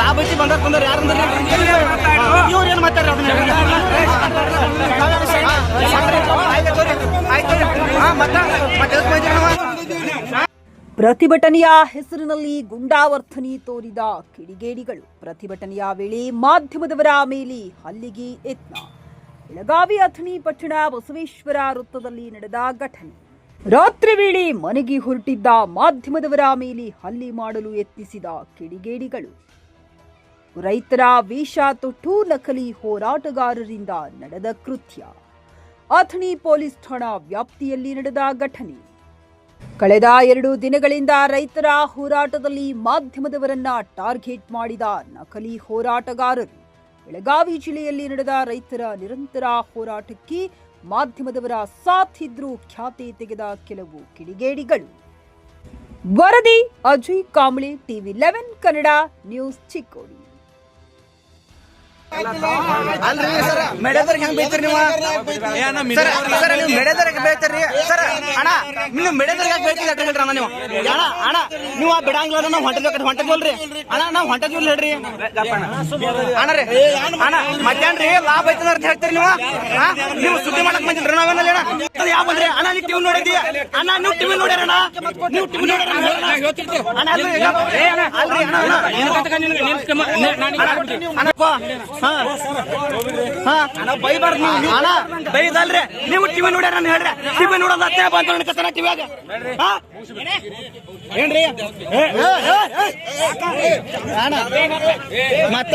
ಲಾಭ ಐತಿ ಬಂದ ಯಾರು ಇವ್ರು ಏನು ಮಾತಾಡ್ರಿ ಪ್ರತಿಭಟನೆಯ ಹೆಸರಿನಲ್ಲಿ ಗುಂಡಾವರ್ತನೆ ತೋರಿದ ಕಿಡಿಗೇಡಿಗಳು. ಪ್ರತಿಭಟನೆಯ ವೇಳೆ ಮಾಧ್ಯಮದವರ ಮೇಲೆ ಹಲ್ಲಿಗೆ ಯತ್ನ. ಬೆಳಗಾವಿ ಅಥಣಿ ಪಟ್ಟಣ ಬಸವೇಶ್ವರ ವೃತ್ತದಲ್ಲಿ ನಡೆದ ಘಟನೆ. ರಾತ್ರಿ ವೇಳೆ ಮನೆಗೆ ಹೊರಟಿದ್ದ ಮಾಧ್ಯಮದವರ ಮೇಲೆ ಹಲ್ಲಿ ಮಾಡಲು ಯತ್ನಿಸಿದ ಕಿಡಿಗೇಡಿಗಳು. ರೈತರ ವೇಷ ತೊಟ್ಟು ನಕಲಿ ಹೋರಾಟಗಾರರಿಂದ ನಡೆದ ಕೃತ್ಯ. ಅಥಣಿ ಪೊಲೀಸ್ ಠಾಣಾ ವ್ಯಾಪ್ತಿಯಲ್ಲಿ ನಡೆದ ಘಟನೆ. ಕಳೆದ ಎರಡು ದಿನಗಳಿಂದ ರೈತರ ಹೋರಾಟದಲ್ಲಿ ಮಾಧ್ಯಮದವರನ್ನ ಟಾರ್ಗೆಟ್ ಮಾಡಿದ ನಕಲಿ ಹೋರಾಟಗಾರರು. ಬೆಳಗಾವಿ ಜಿಲ್ಲೆಯಲ್ಲಿ ನಡೆದ ರೈತರ ನಿರಂತರ ಹೋರಾಟಕ್ಕೆ ಮಾಧ್ಯಮದವರ ಸಾಥ್ ಇದ್ರೂ ಖ್ಯಾತಿ ತೆಗೆದ ಕೆಲವು ಕಿಡಿಗೇಡಿಗಳು. ವರದಿ Ajay Kamble TV eleven Kannada news Chikkodi. ಅಲ್ರಿ ಸರ್ ಮೆಡೆದರ್ಗೆ ಹೆಂಗ್ ಬೈತೀರಿ ನೀವು ಸರ್ ಸರ್ ನೀವು ಮೆಡೆದರ್ಗೆ ಬೈತೀರಿ ಸರ್ ಅಣ್ಣ ನೀವು ಮೆಡೆದರ್ಗೆ ಬೈತೀರಿ ಹೇಳ್ರಿ ಅಣ್ಣ ನೀವು ಅಣ್ಣ ಅಣ್ಣ ನೀವು ಆ ಬಿಡಂಗಿಲ್ಲ ನಾವು ಹೊಂಟದ ಹೊಂಟಿದ್ವಲ್ರಿ ಅಣ್ಣ ನಾವು ಹೊಂಟಿದ್ವಿಲ್ಲ ಹೇಳ್ರಿ ಅಣ್ಣ ರೀ ಅಣ್ಣ ಮಧ್ಯಾಹ್ನ ರೀ ಲಾಭ ಐತದ ಅಂತ ಹೇಳ್ತೀರಿ ನೀವು? ನೀವು ಸುದ್ದಿ ಮಾಡಕ್ ಬಂದಿಲ್ರಿ ನಾವೇನಲ್ಲ ಅಣ್ಣ ಯಾವ ಬಂದ್ರಿ ಅಣ್ಣ ನೀವು ಟಿವಿ ನೋಡಿದ್ವಿ ಅಣ್ಣ ನೀವು ಟಿವಿ ನೋಡ್ಯಾರಣ್ಣ ನೀವು ಟಿವಿ ನೋಡ್ಯಾರ ಅಣ್ಣ ಅಲ್ರಿ ಅಣ್ಣ ಅಣ್ಣ ಬೈಬಾರ್ದು ನೀವು ಅಣ್ಣ ಬೈದಲ್ರಿ ನೀವು ಟಿವಿ ನೋಡ್ಯಾರ ನಾನು ಹೇಳ್ರಿ ಟಿವಿ ನೋಡೋದು ಅತ್ತೆ ಬಂತ ನೋಡ್ಕತ್ತಾನ ಟಿವಿಯಾಗ ಹಾ ಏನ್ರಿ. ಅಣ್ಣ ಮತ್ತ